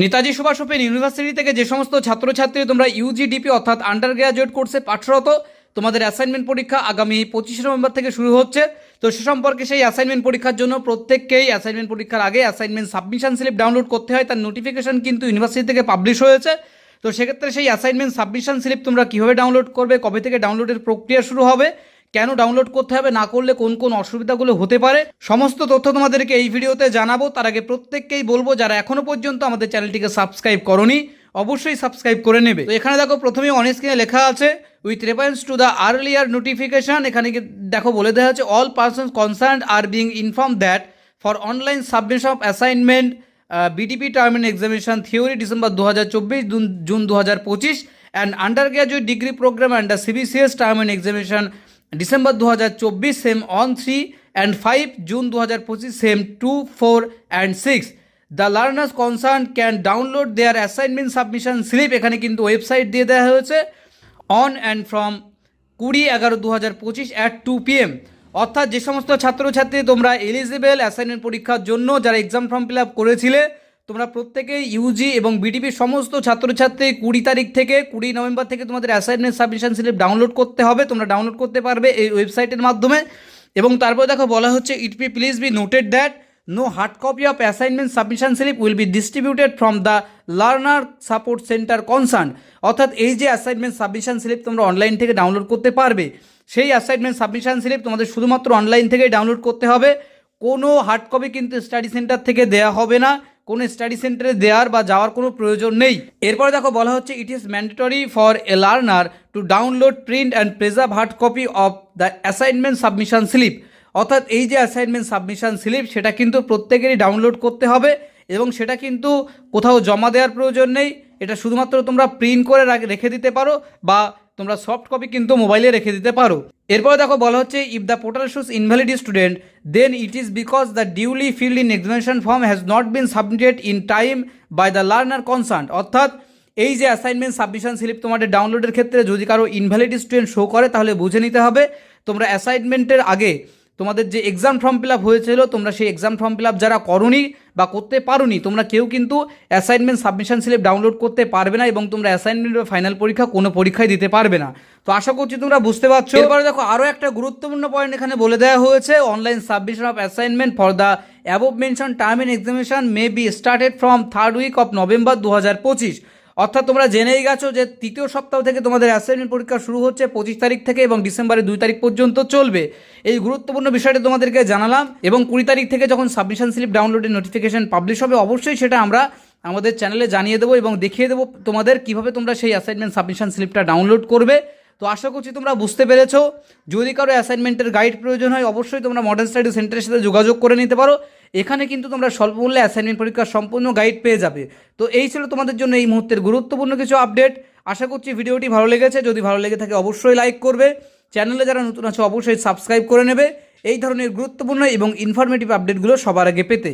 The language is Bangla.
নেতাজি সুভাষ ওপেন ইউনিভার্সিটি থেকে যে সমস্ত ছাত্রছাত্রী তোমরা ইউজিডিপি অর্থাৎ আন্ডার গ্রাজুয়েট কোর্সে পাঠরত, তোমাদের অ্যাসাইনমেন্ট পরীক্ষা আগামী পঁচিশে নভেম্বর থেকে শুরু হচ্ছে। তো সে সম্পর্কে সেই অ্যাসাইনমেন্ট পরীক্ষার জন্য প্রত্যেককেই অ্যাসাইনমেন্ট পরীক্ষার আগে অ্যাসাইনমেন্ট সাবমিশন স্লিপ ডাউনলোড করতে হয়। তার নোটিফিকেশন কিন্তু ইউনিভার্সিটি থেকে পাবলিশ হয়েছে। তো সেক্ষেত্রে সেই অ্যাসাইনমেন্ট সাবমিশন স্লিপ তোমরা কীভাবে ডাউনলোড করবে, কবে থেকে ডাউনলোডের প্রক্রিয়া শুরু হবে কেন ডাউনলোড করতে হবে, না করলে কোন কোন অসুবিধাগুলো হতে পারে? সমস্ত তথ্য তোমাদেরকে এই ভিডিওতে জানাব। তার আগে প্রত্যেককেই বলব, যারা এখনও পর্যন্ত আমাদের চ্যানেলটিকে সাবস্ক্রাইব করনি, অবশ্যই সাবস্ক্রাইব করে নেবে। তো এখানে দেখো প্রথমে অন স্ক্রিনে লেখা আছে with reference to the earlier notification এখানে দেখো, বলে দেওয়া হচ্ছে all persons concern are being inform that for online submission of assignment BDP term end examination theory December দু হাজার চব্বিশ জুন দু হাজার পঁচিশ and undergraduate degree programme and the CBCS term end examination December দু হাজার চব্বিশ sem on three and five June দু হাজার পঁচিশ sem two four and six the learners concern can download their assignment submission slip এখানে কিন্তু ওয়েবসাইট দিয়ে দেওয়া হয়েছে অন অ্যান্ড ফ্রম কুড়ি এগারো দু হাজার পঁচিশ অ্যাট টু পিএম অর্থাৎ যে সমস্ত ছাত্রছাত্রী তোমরা এলিজিবল অ্যাসাইনমেন্ট পরীক্ষার জন্য, যারা এক্সাম ফর্ম ফিল আপ করেছিলে তোমরা প্রত্যেকেই ইউজি এবং বিডিপির সমস্ত ছাত্রছাত্রী কুড়ি তারিখ থেকে কুড়ি নভেম্বর থেকে তোমাদের অ্যাসাইনমেন্ট সাবমিশন স্লিপ ডাউনলোড করতে হবে। তোমরা ডাউনলোড করতে পারবে এই ওয়েবসাইটের মাধ্যমে। এবং তারপর দেখো বলা হচ্ছে it be please be noted that no hard copy of assignment submission slip will be distributed from the learner support centre concern অর্থাৎ এই যে অ্যাসাইনমেন্ট সাবমিশন স্লিপ তোমরা অনলাইন থেকে ডাউনলোড করতে পারবে, সেই অ্যাসাইনমেন্ট সাবমিশন স্লিপ তোমাদের শুধুমাত্র অনলাইন থেকেই ডাউনলোড করতে হবে। কোনো হার্ড কপি কিন্তু স্টাডি সেন্টার থেকে দেওয়া হবে না। কোনো স্টাডি সেন্টারে দেওয়ার বা যাওয়ার কোনো প্রয়োজন নেই। এরপরে দেখো বলা হচ্ছে it is mandatory for a learner to download print and preserve hard copy of the assignment submission slip অর্থাৎ এই যে অ্যাসাইনমেন্ট সাবমিশন স্লিপ সেটা কিন্তু প্রত্যেকেরই ডাউনলোড করতে হবে এবং সেটা কিন্তু কোথাও জমা দেওয়ার প্রয়োজন নেই। এটা শুধুমাত্র তোমরা প্রিন্ট করে রেখে দিতে পারো বা তোমরা সফট কপি কিন্তু মোবাইলে রেখে দিতে পারো। এরপরে দেখো বলা হচ্ছে if the portal shows invalid student then it is because the duly filled in examination form has not been submitted in time by the learner concern অর্থাৎ, এই যে অ্যাসাইনমেন্ট সাবমিশন স্লিপ তোমাদের ডাউনলোডের ক্ষেত্রে যদি কারও ইনভ্যালিড স্টুডেন্ট শো করে, তাহলে বুঝে নিতে হবে, তোমরা অ্যাসাইনমেন্টের আগে তোমাদের যে এক্সাম ফর্ম ফিল আপ হয়েছিল, তোমরা সেই এক্সাম ফর্ম ফিল আপ যারা করনি বা করতে পারোনি, তোমরা কেউ কিন্তু অ্যাসাইনমেন্ট সাবমিশন স্লিপ ডাউনলোড করতে পারবে না এবং তোমরা অ্যাসাইনমেন্ট বা ফাইনাল পরীক্ষা কোনো পরীক্ষায় দিতে পারবে না। তো আশা করছি তোমরা বুঝতে পারছ। এরপরে দেখো আরও একটা গুরুত্বপূর্ণ পয়েন্ট এখানে বলে দেওয়া হয়েছে। Online submission of assignment for the above mention term in examination may be started from third week of November দু হাজার পঁচিশ অর্থাৎ তোমরা জেনেই গেছো যে তৃতীয় সপ্তাহ থেকে তোমাদের অ্যাসাইনমেন্ট পরীক্ষা শুরু হচ্ছে পঁচিশ তারিখ থেকে এবং ডিসেম্বরের দুই তারিখ পর্যন্ত চলবে। এই গুরুত্বপূর্ণ বিষয়টা তোমাদেরকে জানালাম এবং কুড়ি তারিখ থেকে যখন সাবমিশন স্লিপ ডাউনলোডের নোটিফিকেশন পাবলিশ হবে, অবশ্যই সেটা আমরা আমাদের চ্যানেলে জানিয়ে দেবো এবং দেখিয়ে দেবো তোমাদের কীভাবে তোমরা সেই অ্যাসাইনমেন্ট সাবমিশন স্লিপটা ডাউনলোড করবে। তো আশা করছি তোমরা বুঝতে পেরেছ। যদি কারও অ্যাসাইনমেন্টের গাইড প্রয়োজন হয়, অবশ্যই তোমরা মডার্ন স্টাডি সেন্টারের সাথে যোগাযোগ করে নিতে পারো। এখানে কিন্তু তোমরা স্বল্প মূল্যে অ্যাসাইনমেন্ট পরীক্ষার সম্পূর্ণ গাইড পেয়ে যাবে। তো এই ছিল তোমাদের জন্য এই মুহূর্তের গুরুত্বপূর্ণ কিছু আপডেট আশা করছি ভিডিওটি ভালো লেগেছে। যদি ভালো লেগে থাকে, অবশ্যই লাইক করবে। চ্যানেলে যারা নতুন আছে, অবশ্যই সাবস্ক্রাইব করে নেবে। এই ধরনের গুরুত্বপূর্ণ এবং ইনফরমেটিভ আপডেটগুলো সবার আগে পেতে।